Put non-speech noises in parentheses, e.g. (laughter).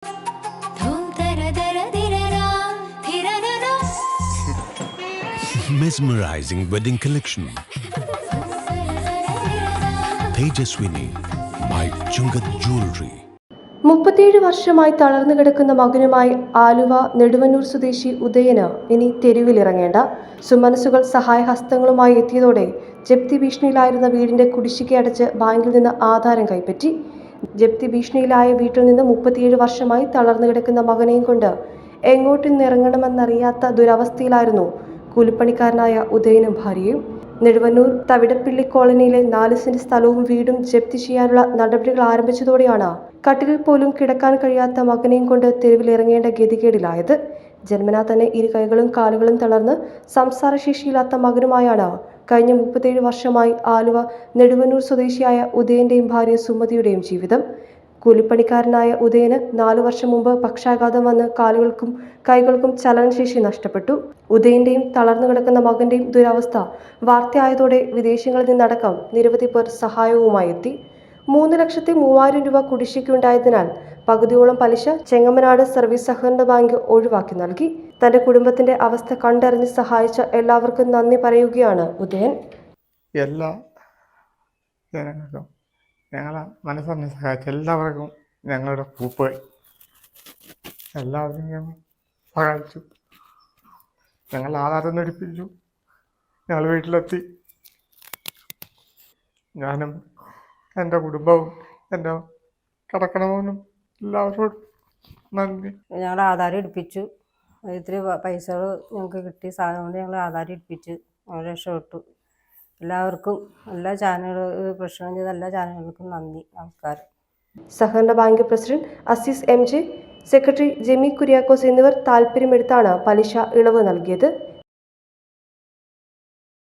(laughs) Mesmerizing wedding collection. Tejaswini by Chungat Jewelry. മുപ്പത്തിയേഴ് വർഷമായി തളർന്നു കിടക്കുന്ന മകനുമായി ആലുവ നെടുവന്നൂർ സ്വദേശി ഉദയന് ഇനി തെരുവിലിറങ്ങേണ്ട സുമനസുകൾ സഹായഹസ്തങ്ങളുമായി എത്തിയതോടെ ജപ്തി ഭീഷണിയിലായിരുന്ന വീടിന്റെ കുടിശ്ശിക അടച്ച് ബാങ്കിൽ നിന്ന് ആധാരം കൈപ്പറ്റി ജപ്തി ഭീഷണിയിലായ വീട്ടിൽ നിന്ന് മുപ്പത്തിയേഴ് വർഷമായി തളർന്നു കിടക്കുന്ന മകനെയും കൊണ്ട് എങ്ങോട്ട് നിറങ്ങണമെന്നറിയാത്ത ദുരവസ്ഥയിലായിരുന്നു കൂലിപ്പണിക്കാരനായ ഉദയനും ഭാര്യയും. നെടുവന്നൂർ തവിടപ്പിള്ളി കോളനിയിലെ നാല് സെന്റ് സ്ഥലവും വീടും ജപ്തി ചെയ്യാനുള്ള നടപടികൾ ആരംഭിച്ചതോടെയാണ് കട്ടിലിൽ പോലും കിടക്കാൻ കഴിയാത്ത മകനെയും കൊണ്ട് തെരുവിലിറങ്ങേണ്ട ഗതികേടിലായത്. ജന്മനാ തന്നെ ഇരു കൈകളും കാലുകളും തളർന്ന് സംസാരശേഷിയില്ലാത്ത മകനുമായാണ് കഴിഞ്ഞ മുപ്പത്തേഴ് വർഷമായി ആലുവ നെടുവന്നൂർ സ്വദേശിയായ ഉദയന്റെയും ഭാര്യ സുമതിയുടെയും ജീവിതം. കൂലിപ്പണിക്കാരനായ ഉദയന് നാലു വർഷം മുമ്പ് പക്ഷാഘാതം വന്ന് കാലുകൾക്കും കൈകൾക്കും ചലനശേഷി നഷ്ടപ്പെട്ടു. ഉദയന്റെയും തളർന്നു കിടക്കുന്ന മകന്റെയും ദുരവസ്ഥ വാർത്തയായതോടെ വിദേശങ്ങളിൽ നിന്നടക്കം നിരവധി പേർ സഹായവുമായി എത്തി. മൂന്ന് ലക്ഷത്തി മൂവായിരം രൂപ കുടിശ്ശികയുണ്ടായതിനാൽ പകുതിയോളം പലിശ ചെങ്ങമനാട് സർവീസ് സഹകരണ ബാങ്ക് ഒഴിവാക്കി നൽകി. തന്റെ കുടുംബത്തിന്റെ അവസ്ഥ കണ്ടറിഞ്ഞ് സഹായിച്ച എല്ലാവർക്കും നന്ദി പറയുകയാണ് ഉദയൻ. എല്ലാ ജനങ്ങൾക്കും ഞങ്ങളെ മനസ്സറിഞ്ഞ് സഹായിച്ച എല്ലാവർക്കും ഞങ്ങളുടെ കൂപ്പ് എല്ലാവരും ഞങ്ങൾ സഹായിച്ചു. ഞങ്ങൾ ആധാരം നടിപ്പിച്ചു ഞങ്ങൾ വീട്ടിലെത്തി. ഞാനും എന്റെ കുടുംബവും എന്റെ കിടക്കണമെന്നും എല്ലാവരോടും നന്ദി. ഞങ്ങൾ ആധാരം എടുപ്പിച്ചു. ഇത്തിരി പൈസകൾ ഞങ്ങൾക്ക് കിട്ടി സാധനം കൊണ്ട് ഞങ്ങൾ ആധാരം എടുപ്പിച്ച്. ഞങ്ങൾ രക്ഷപ്പെട്ടു എല്ലാവർക്കും എല്ലാ ചാനലുകൾ പ്രശ്നം ചെയ്ത എല്ലാ ചാനലുകൾക്കും നന്ദി. നമസ്കാരം. സഹകരണ bank president Aziz M J secretary Jemi Kuriakose എന്നിവർ താൽപ്പര്യമെടുത്താണ് പലിശ ഇളവ് നൽകിയത്.